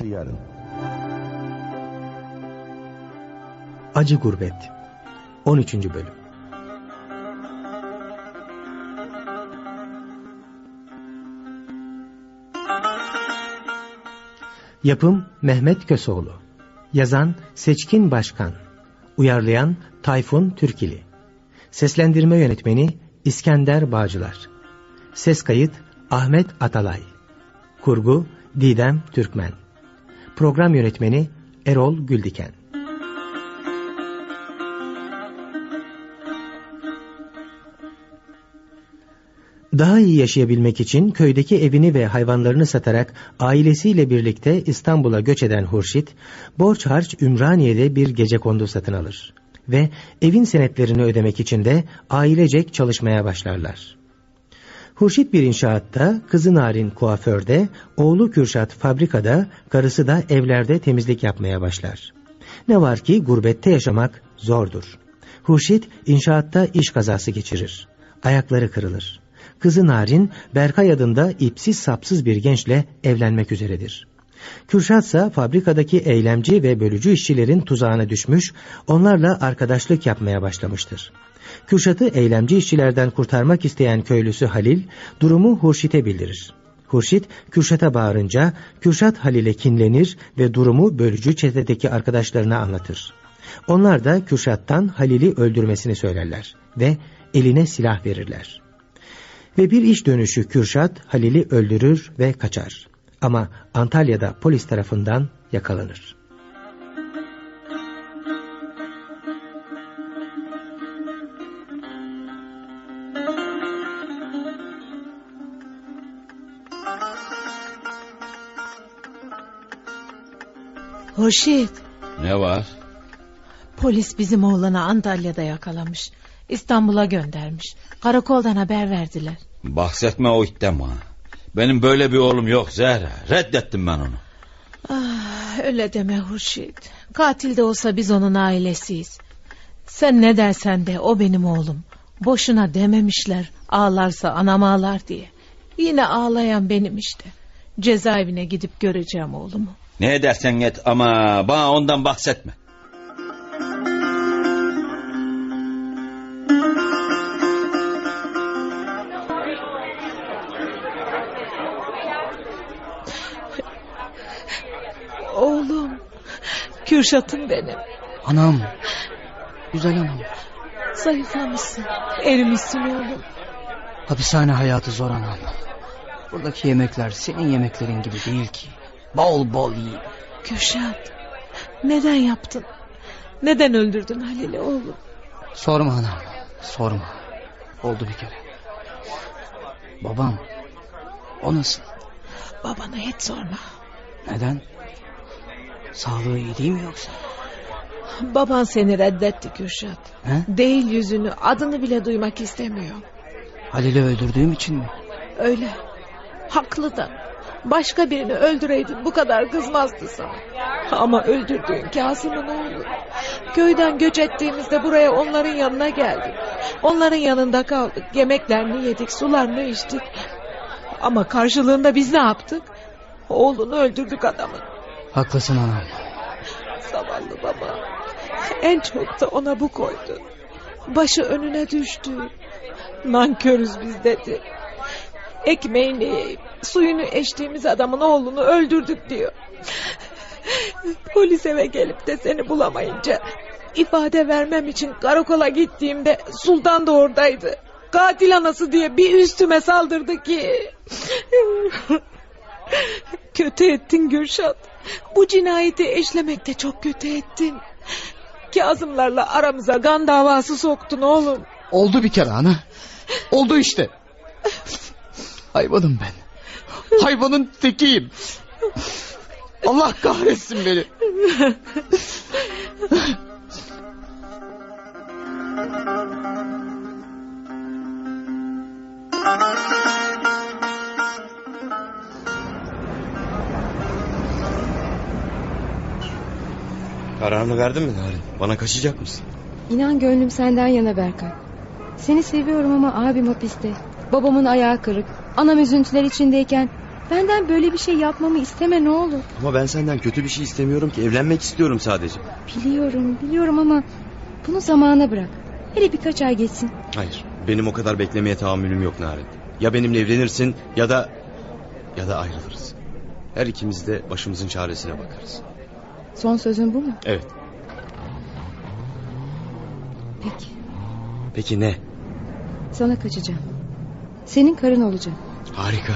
Dünyası yarın. Acı Gurbet 13. Bölüm. Yapım Mehmet Kösoğlu. Yazan Seçkin Başkan. Uyarlayan Tayfun Türkili. Seslendirme Yönetmeni İskender Bağcılar. Ses kayıt Ahmet Atalay. Kurgu Didem Türkmen Program Yönetmeni Erol Güldiken Daha iyi yaşayabilmek için köydeki evini ve hayvanlarını satarak ailesiyle birlikte İstanbul'a göç eden Hurşit, borç harç Ümraniye'de bir gece kondu satın alır. Ve evin senetlerini ödemek için de ailecek çalışmaya başlarlar. Hurşit bir inşaatta, kızı Narin kuaförde, oğlu Kürşat fabrikada, karısı da evlerde temizlik yapmaya başlar. Ne var ki gurbette yaşamak zordur. Hurşit inşaatta iş kazası geçirir. Ayakları kırılır. Kızı Narin, Berkay adında ipsiz sapsız bir gençle evlenmek üzeredir. Kürşat ise fabrikadaki eylemci ve bölücü işçilerin tuzağına düşmüş, onlarla arkadaşlık yapmaya başlamıştır. Kürşat'ı eylemci işçilerden kurtarmak isteyen köylüsü Halil, durumu Hurşit'e bildirir. Hurşit, Kürşat'a bağırınca, Kürşat Halil'e kinlenir ve durumu bölücü çetedeki arkadaşlarına anlatır. Onlar da Kürşat'tan Halil'i öldürmesini söylerler ve eline silah verirler. Ve bir iş dönüşü Kürşat Halil'i öldürür ve kaçar. Ama Antalya'da polis tarafından yakalanır. Hurşit, Ne var? polis bizim oğlanı Antalya'da yakalamış. İstanbul'a göndermiş. Karakoldan haber verdiler. Bahsetme o itten bana. Benim böyle bir oğlum yok Zehra. Reddettim ben onu. Ah, öyle deme Hurşit. Katil de olsa biz onun ailesiyiz. Sen ne dersen de o benim oğlum. Boşuna dememişler ağlarsa anam ağlar diye. Yine ağlayan benim işte. Cezaevine gidip göreceğim oğlumu. Ne edersen et ama bana ondan bahsetme. Oğlum. Kürşat'ım benim. Anam. Güzel anam. Zayıflamışsın. Erimişsin oğlum. Hapishane hayatı zor anam. Buradaki yemekler senin yemeklerin gibi değil ki. Bol bol yiyin. Kürşat. Neden yaptın? Neden öldürdün Halil'i oğlum? Sorma anam. Sorma. Oldu bir kere. Babam. O nasıl? Babana hiç sorma. Neden? Sağlığı iyi değil mi yoksa? Baban seni reddetti Kürşat. He? Değil yüzünü adını bile duymak istemiyor. Halil'i öldürdüğüm için mi? Öyle. Haklı da. Başka birini öldüreydin bu kadar kızmazdı sana. Ama öldürdüğün Kazım'ın oğlu. Köyden göç ettiğimizde buraya onların yanına geldik. Onların yanında kaldık. Yemeklerini yedik, sularını içtik. Ama karşılığında biz ne yaptık? Oğlunu öldürdük adamın. Haklısın anam. Zavallı baba. En çok da ona bu koydu. Başı önüne düştü. Nankörüz biz dedi. Ekmeğini suyunu içtiğimiz adamın oğlunu öldürdük diyor. Polis eve gelip de seni bulamayınca ifade vermem için karakola gittiğimde Sultan da oradaydı. Katil anası diye bir üstüme saldırdı ki. kötü ettin Gürşat. Bu cinayeti eşlemekte çok kötü ettin. Kazımlarla aramıza kan davası soktun oğlum. Oldu bir kere ana. Oldu işte. Hayvanım ben. Hayvanın tekiyim. Allah kahretsin beni. Kararını verdin mi Narin? Bana kaçacak mısın? İnan gönlüm senden yana Berkay. Seni seviyorum ama abim hapiste. Babamın ayağı kırık. Anam üzüntüler içindeyken Benden böyle bir şey yapmamı isteme ne olur. Ama ben senden kötü bir şey istemiyorum ki. Evlenmek istiyorum sadece. Biliyorum biliyorum ama bunu zamana bırak. Hele birkaç ay geçsin. Hayır. Benim o kadar beklemeye tahammülüm yok Narin. Ya benimle evlenirsin ya da... Ya da ayrılırız. Her ikimiz de başımızın çaresine bakarız. Son sözün bu mu? Evet. Peki. Peki ne? Sana kaçacağım. Senin karın olacağım. Harika.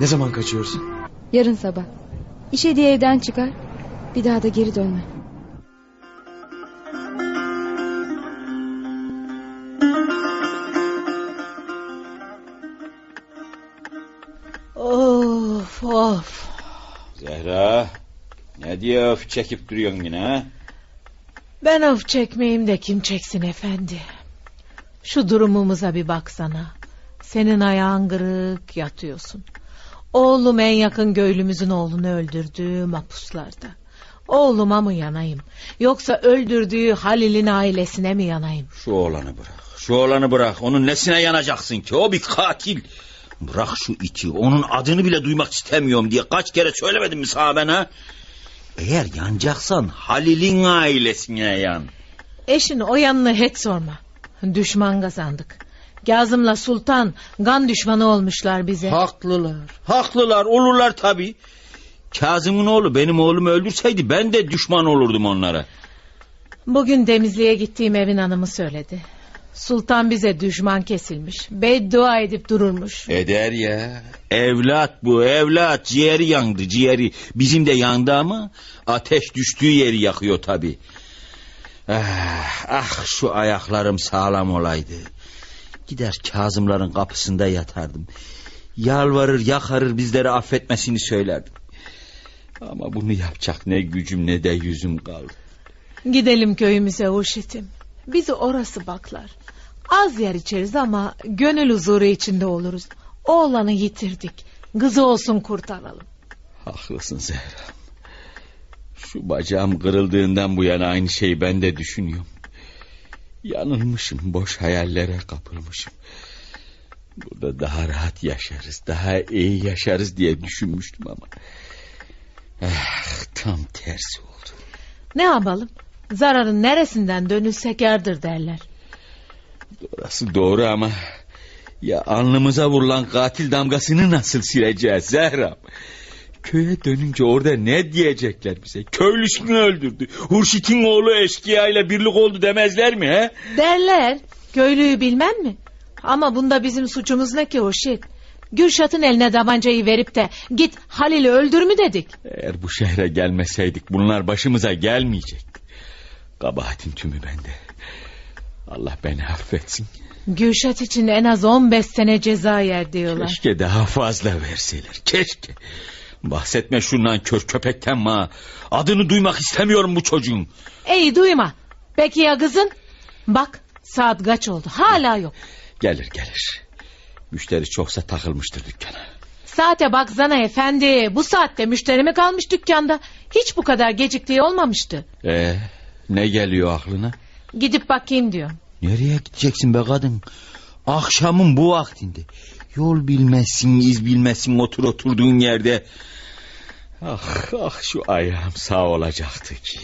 Ne zaman kaçıyorsun? Yarın sabah. İşe diye evden çıkar. Bir daha da geri dönme. Of of. Zehra. Ne diye öf çekip duruyorsun yine ha? Ben of çekmeyeyim de kim çeksin efendi. Şu durumumuza bir baksana. Senin ayağın kırık yatıyorsun. Oğlum en yakın göylümüzün oğlunu öldürdü mapuslarda. Oğluma mı yanayım? Yoksa öldürdüğü Halil'in ailesine mi yanayım? Şu oğlanı bırak. Şu oğlanı bırak. Onun nesine yanacaksın ki? O bir katil. Bırak şu iti. Onun adını bile duymak istemiyorum diye kaç kere söylemedim mi sana ben ha? Eğer yanacaksan Halil'in ailesine yan. Eşin o yanını hiç sorma. Düşman kazandık. Kazım'la Sultan gan düşmanı olmuşlar bize. Haklılar. Haklılar olurlar tabii. Kazım'ın oğlu benim oğlumu öldürseydi ben de düşman olurdum onlara. Bugün Demizli'ye gittiğim evin hanımı söyledi. Sultan bize düşman kesilmiş. Beddua edip dururmuş. Eder ya. Evlat bu evlat. Ciğeri yandı ciğeri. Bizim de yandı ama ateş düştüğü yeri yakıyor tabii. Ah, ah şu ayaklarım sağlam olaydı. Gider Kazımların kapısında yatardım. Yalvarır yakarır bizleri affetmesini söylerdim. Ama bunu yapacak ne gücüm ne de yüzüm kaldı. Gidelim köyümüze Hurşit'im. Bizi orası baklar. Az yer içeriz ama gönül huzuru içinde oluruz. Oğlanı yitirdik. Kızı olsun kurtaralım. Haklısın Zehra. Şu bacağım kırıldığından bu yana aynı şeyi ben de düşünüyorum. Yanılmışım, boş hayallere kapılmışım. Burada daha rahat yaşarız, daha iyi yaşarız diye düşünmüştüm ama... Ah, tam tersi oldu. Ne yapalım? Zararın neresinden dönülse kârdır derler. Orası doğru ama... Ya alnımıza vurulan katil damgasını nasıl sileceğiz Zehra? Köye dönünce orada ne diyecekler bize? Köylüsünü öldürdü. Hurşit'in oğlu eşkıyayla birlik oldu demezler mi he? Derler. Köylüyü bilmem mi? Ama bunda bizim suçumuz ne ki Hurşit? Gülşat'ın eline tabancayı verip de git Halil'i öldür mü dedik? Eğer bu şehre gelmeseydik bunlar başımıza gelmeyecekti. Kabahatin tümü bende. Allah beni affetsin. Gülşat için en az 15 sene ceza yer diyorlar. Keşke daha fazla verseler. Keşke. Bahsetme şundan kör köpekten ma. Adını duymak istemiyorum bu çocuğun. Ey duyma. Peki ya kızın? Bak saat kaç oldu hala yok. Gelir gelir. Müşteri çoksa takılmıştır dükkana. Saate baksana efendi. Bu saatte müşteri mi kalmış dükkanda? Hiç bu kadar geciktiği olmamıştı. Ee, ne geliyor aklına? Gidip bakayım diyorum. Nereye gideceksin be kadın? Akşamın bu vaktinde. Yol bilmezsin, iz bilmezsin otur oturduğun yerde. Ah ah şu ayağım sağ olacaktı ki.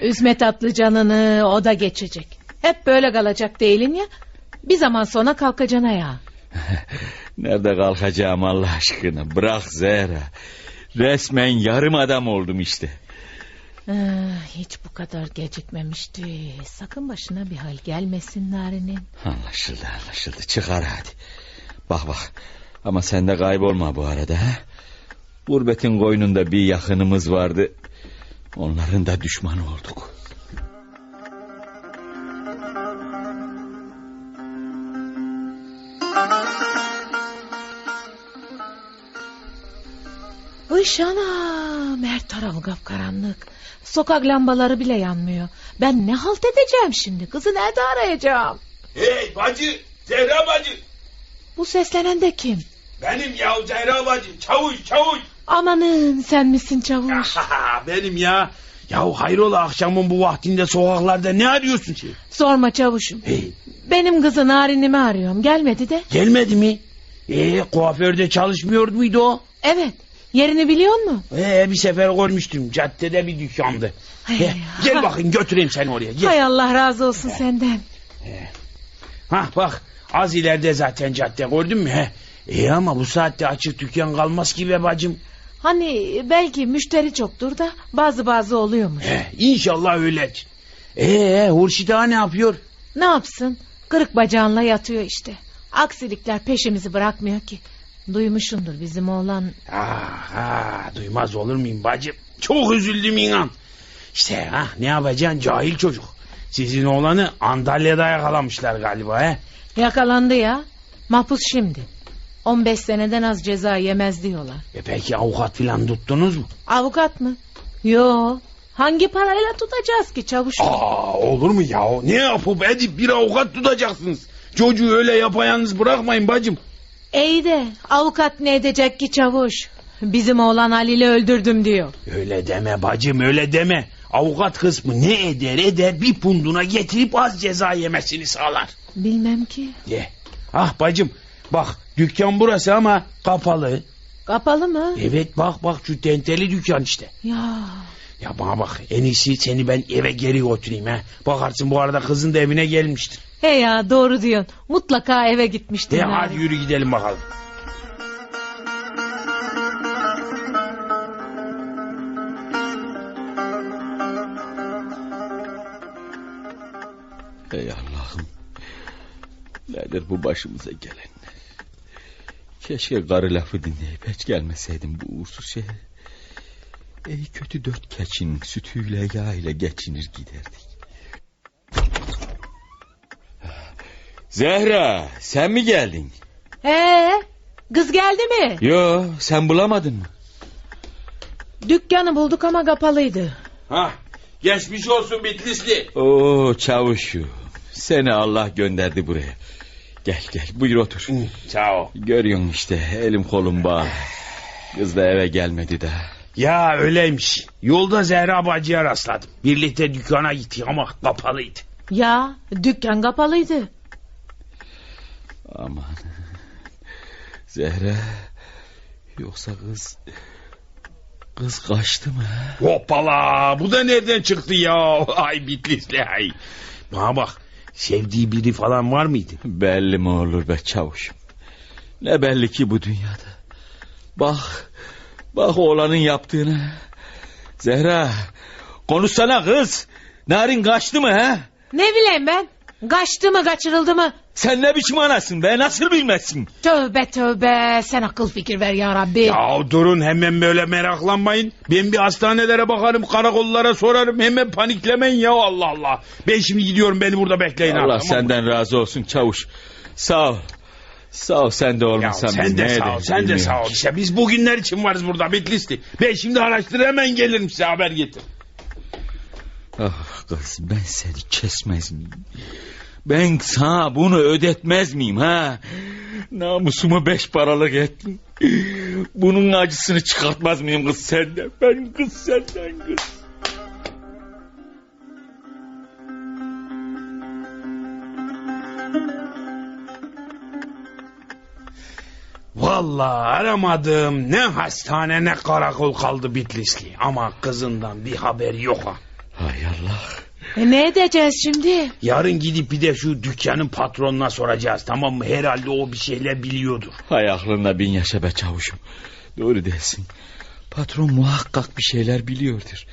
Üzme tatlı canını o da geçecek. Hep böyle kalacak değilim ya. Bir zaman sonra kalkacaksın ayağa. Nerede kalkacağım Allah aşkına? Bırak Zehra. Resmen yarım adam oldum işte. Ah, hiç bu kadar gecikmemişti. Sakın başına bir hal gelmesin Nari'nin. Anlaşıldı anlaşıldı. Çıkar hadi. Bak bak. Ama sen de kaybolma bu arada. Ha? Gurbetin koynunda bir yakınımız vardı. Onların da düşmanı olduk. Hış anam her tarafı kapkaranlık. Sokak lambaları bile yanmıyor. Ben ne halt edeceğim şimdi? Kızı nerede arayacağım? Hey bacı, Zehra bacı. Bu seslenen de kim? Benim ya Zehra bacı. Çavuş, çavuş. Amanın sen misin çavuş? Benim ya. Ya hayrola akşamın bu vaktinde sokaklarda ne arıyorsun ki? Sorma çavuşum. Hey, Benim kızı Narin'imi arıyorum. Gelmedi de. gelmedi mi? Ee, kuaförde çalışmıyor muydu o? Evet Yerini biliyor musun? Ee, bir sefer görmüştüm caddede bir dükkandı. Hay He, gel bakayım götüreyim seni oraya. Gel. Hay Allah razı olsun senden. Hah bak az ileride zaten cadde gördün mü? He. İyi ama bu saatte açık dükkan kalmaz ki be bacım. Hani belki müşteri çoktur da bazı bazı oluyormuş. He, inşallah öyledir. Ee, Hurşit ne yapıyor? Ne yapsın? Kırık bacağınla yatıyor işte. Aksilikler peşimizi bırakmıyor ki. Duymuşsundur bizim oğlan. Ah, ah, duymaz olur muyum bacım? Çok üzüldüm inan. İşte ha ne yapacaksın cahil çocuk. Sizin oğlanı Antalya'da yakalamışlar galiba he. Yakalandı ya. Mahpus şimdi. 15 seneden az ceza yemez diyorlar. E peki avukat filan tuttunuz mu? Avukat mı? Yo. Hangi parayla tutacağız ki çavuş? Aa olur mu ya? Ne yapıp edip bir avukat tutacaksınız? Çocuğu öyle yapayalnız bırakmayın bacım. İyi de avukat ne edecek ki çavuş? Bizim oğlan Halil'i öldürdüm diyor. Öyle deme bacım öyle deme. Avukat kısmı ne eder eder bir punduna getirip az ceza yemesini sağlar. Bilmem ki. Ye. Ah bacım bak dükkan burası ama kapalı. Kapalı mı? Evet bak bak şu tenteli dükkan işte. Ya. Ya bana bak en iyisi seni ben eve geri götüreyim ha. Bakarsın bu arada kızın da evine gelmiştir. He ya doğru diyorsun. Mutlaka eve gitmiştir. Narin. hadi yürü gidelim bakalım. Ey Allah'ım. Nedir bu başımıza gelen? Keşke karı lafı dinleyip hiç gelmeseydim bu uğursuz şehre. Ey kötü dört keçin sütüyle yağıyla geçinir giderdik. Zehra sen mi geldin? He, kız geldi mi? Yo sen bulamadın mı? Dükkanı bulduk ama kapalıydı. Ha geçmiş olsun Bitlisli. Oo çavuşu. Seni Allah gönderdi buraya. Gel gel buyur otur. Ol. Görüyorsun işte elim kolum bağlı. Kız da eve gelmedi daha. Ya öyleymiş. Yolda Zehra bacıya rastladım. Birlikte dükkana gittik ama kapalıydı. Ya dükkan kapalıydı. Aman. Zehra. Yoksa kız... Kız kaçtı mı? Hoppala bu da nereden çıktı ya? Ay Bitlisli ay. Bana bak sevdiği biri falan var mıydı? Belli mi olur be çavuşum? Ne belli ki bu dünyada. Bak. Bak oğlanın yaptığını. Zehra. Konuşsana kız. Narin kaçtı mı ha? Ne bileyim ben? Kaçtı mı kaçırıldı mı? Sen ne biçim anasın be nasıl bilmezsin? Tövbe tövbe sen akıl fikir ver ya Rabbi. Ya durun hemen böyle meraklanmayın. Ben bir hastanelere bakarım karakollara sorarım. Hemen paniklemeyin ya Allah Allah. Ben şimdi gidiyorum beni burada bekleyin. Allah tamam mı? senden razı olsun çavuş. Sağ ol. Sağ ol sen de Ya olmasan sen biz de sağ ol sen de sağ ol. İşte biz bugünler için varız burada Bitlisli. Ben şimdi araştır hemen gelirim size haber getir. Ah kız ben seni kesmez miyim? Ben sana bunu ödetmez miyim ha? Namusumu beş paralık ettin. Bunun acısını çıkartmaz mıyım kız senden? Ben kız senden kız. Vallahi aramadım. Ne hastane ne karakol kaldı Bitlisli. Ama kızından bir haber yok ha. Hay Allah. E ne edeceğiz şimdi? Yarın gidip bir de şu dükkanın patronuna soracağız tamam mı? Herhalde o bir şeyler biliyordur. Hay aklında bin yaşa be çavuşum. Doğru dersin. Patron muhakkak bir şeyler biliyordur.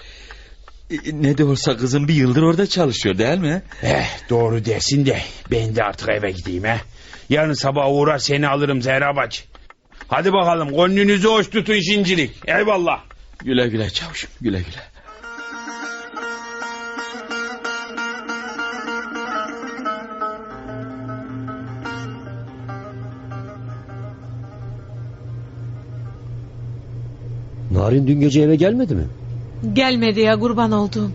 E, Ne de olsa kızım bir yıldır orada çalışıyor değil mi? Eh doğru dersin de ben de artık eve gideyim he. Yarın sabah uğrar seni alırım Zehra bacı. Hadi bakalım gönlünüzü hoş tutun şimdilik. Eyvallah. Güle güle çavuşum güle güle. Narin dün gece eve gelmedi mi? Gelmedi ya kurban olduğum.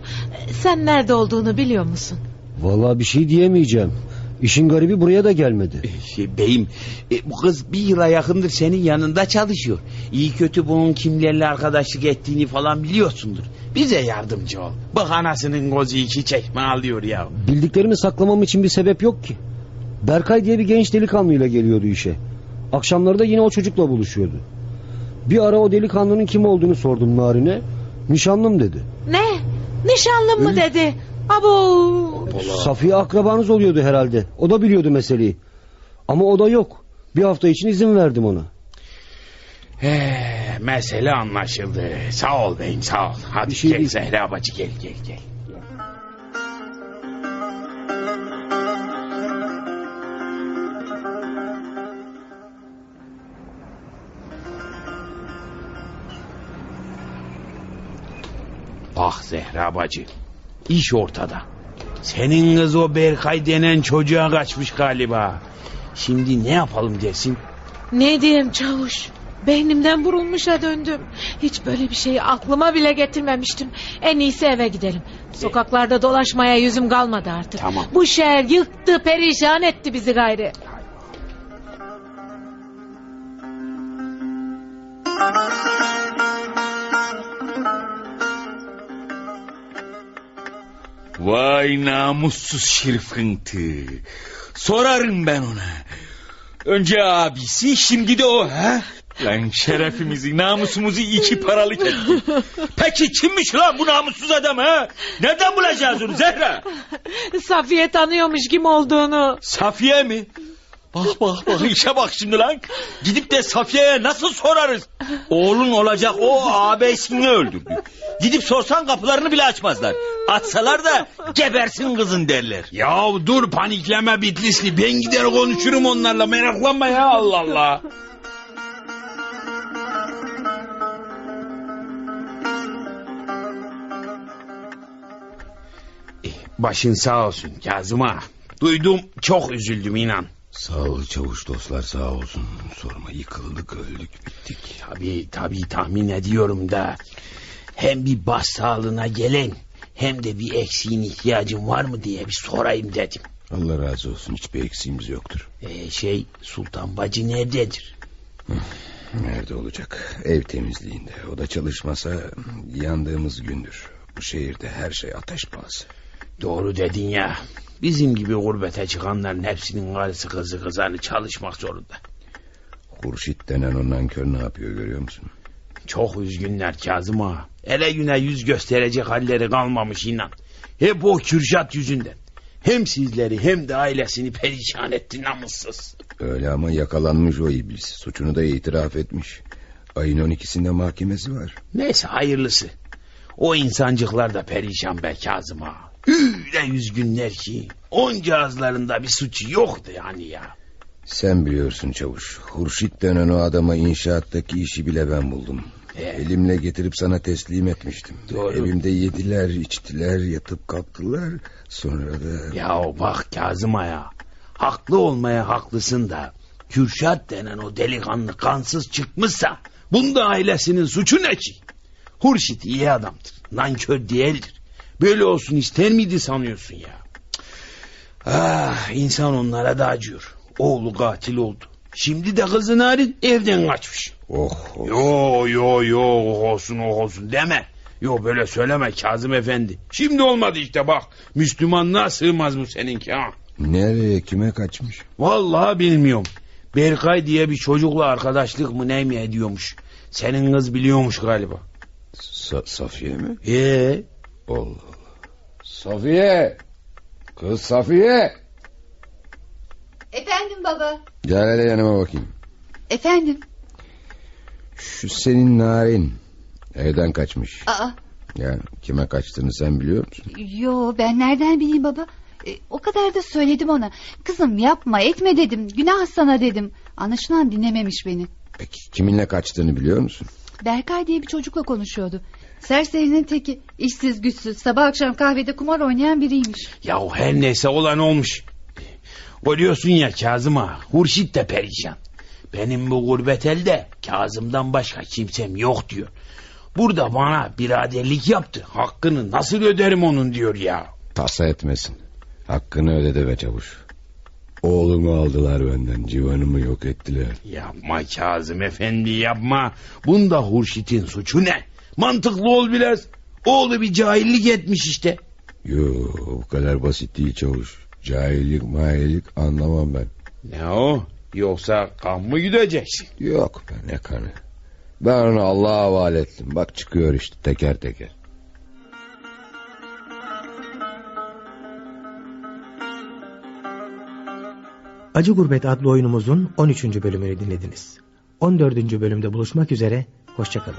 Sen nerede olduğunu biliyor musun? Vallahi bir şey diyemeyeceğim. İşin garibi buraya da gelmedi. Şey, beyim e, bu kız bir yıla yakındır senin yanında çalışıyor. İyi kötü bunun kimlerle arkadaşlık ettiğini falan biliyorsundur. Bize yardımcı ol. Bak anasının gözü iki çekme alıyor ya. Bildiklerimi saklamam için bir sebep yok ki. Berkay diye bir genç delikanlıyla geliyordu işe. Akşamları da yine o çocukla buluşuyordu. Bir ara o delikanlının kim olduğunu sordum Narin'e. Nişanlım dedi. Ne? Nişanlın mı dedi? Abo. Safiye akrabanız oluyordu herhalde. O da biliyordu meseleyi. Ama o da yok. Bir hafta için izin verdim ona. He, mesele anlaşıldı. Sağ ol beyim sağ ol. Hadi Bir şey gel değil. Zehra bacı gel gel gel. Bak Zehra bacı. İş ortada. Senin kız o Berkay denen çocuğa kaçmış galiba. Şimdi ne yapalım dersin? Ne diyeyim çavuş? Beynimden vurulmuşa döndüm. Hiç böyle bir şeyi aklıma bile getirmemiştim. En iyisi eve gidelim. Sokaklarda dolaşmaya yüzüm kalmadı artık. Tamam. Bu şehir yıktı, perişan etti bizi gayri. Vay namussuz şirfıntı. Sorarım ben ona. Önce abisi şimdi de o ha? Lan şerefimizi namusumuzu iki paralık etti. Peki kimmiş lan bu namussuz adam ha? Nereden bulacağız onu Zehra? Safiye tanıyormuş kim olduğunu. Safiye mi? Bak bak bak işe bak şimdi lan. Gidip de Safiye'ye nasıl sorarız? Oğlun olacak o ağabeyisini öldürdü. Gidip sorsan kapılarını bile açmazlar. Açsalar da gebersin kızın derler. Ya dur panikleme Bitlisli. Ben gider konuşurum onlarla meraklanma ya Allah Allah. Eh, Başın sağ olsun Kazım ağa. Duydum çok üzüldüm inan. Sağ ol çavuş dostlar sağ olsun. Sorma yıkıldık öldük bittik. Tabii tabii tahmin ediyorum da. Hem bir baş sağlığına gelen hem de bir eksiğin ihtiyacın var mı diye bir sorayım dedim. Allah razı olsun hiçbir eksiğimiz yoktur. Ee, şey Sultan Bacı nerededir? Nerede olacak? Ev temizliğinde. O da çalışmasa yandığımız gündür. Bu şehirde her şey ateş pahası. Doğru dedin ya. Bizim gibi gurbete çıkanların hepsinin karısı kızı kızanı çalışmak zorunda. Hurşit denen o nankör ne yapıyor görüyor musun? Çok üzgünler Kazım ağa. Ele güne yüz gösterecek halleri kalmamış inan. Hep o Kürşat yüzünden. Hem sizleri hem de ailesini perişan etti namussuz. Öyle ama yakalanmış o iblis. Suçunu da itiraf etmiş. Ayın 12'sinde mahkemesi var. Neyse hayırlısı. O insancıklar da perişan be Kazım ağa. Öyle üzgünler ki onca ağızlarında bir suçu yoktu yani ya. Sen biliyorsun çavuş. Hurşit denen o adama inşaattaki işi bile ben buldum. Evet. Elimle getirip sana teslim etmiştim. Doğru. Evimde yediler, içtiler, yatıp kalktılar. Sonra da... Ya bak Kazım Aya. Haklı olmaya haklısın da. Kürşat denen o delikanlı kansız çıkmışsa. Bunda ailesinin suçu ne ki? Hurşit iyi adamdır. Nankör değildir. Böyle olsun ister miydi sanıyorsun ya? Ah insan onlara da acıyor. Oğlu katil oldu. Şimdi de kızı Narin evden kaçmış. Oh, oh. Yo yo yo oh olsun oh olsun deme. Yo böyle söyleme Kazım Efendi. Şimdi olmadı işte bak. Müslümanlığa sığmaz bu seninki ha. Nereye, kime kaçmış? Vallahi bilmiyorum. Berkay diye bir çocukla arkadaşlık mı ne mi ediyormuş. Senin kız biliyormuş galiba. Sa- Safiye mi? Ee, Allah. Safiye! Kız Safiye! Efendim baba. Gel hele yanıma bakayım. Efendim. Şu senin narin. Evden kaçmış. Aa, Yani kime kaçtığını sen biliyor musun? yo ben nereden bileyim baba? E, o kadar da söyledim ona. Kızım yapma etme dedim. Günah sana dedim. Anlaşılan dinlememiş beni. Peki kiminle kaçtığını biliyor musun? Berkay diye bir çocukla konuşuyordu. Serserinin teki. işsiz güçsüz. Sabah akşam kahvede kumar oynayan biriymiş. ya her neyse olan olmuş. Görüyorsun ya Kazım ağa. Hurşit de perişan. Benim bu gurbet elde Kazım'dan başka kimsem yok diyor. Burada bana biraderlik yaptı. Hakkını nasıl öderim onun diyor ya. Tasa etmesin. Hakkını ödedi be çavuş. Oğlumu aldılar benden. Civanımı yok ettiler. Yapma Kazım efendi yapma. Bunda Hurşit'in suçu ne? Mantıklı ol biraz. Oğlu bir cahillik etmiş işte. Yo bu kadar basit değil çavuş. Cahillik mahilik anlamam ben. Ne o? Yoksa kan mı güdeceksin? Yok ben ne kanı. Ben onu Allah'a havale ettim. Bak çıkıyor işte teker teker. Acı Gurbet adlı oyunumuzun 13. bölümünü dinlediniz. 14. bölümde buluşmak üzere, hoşçakalın.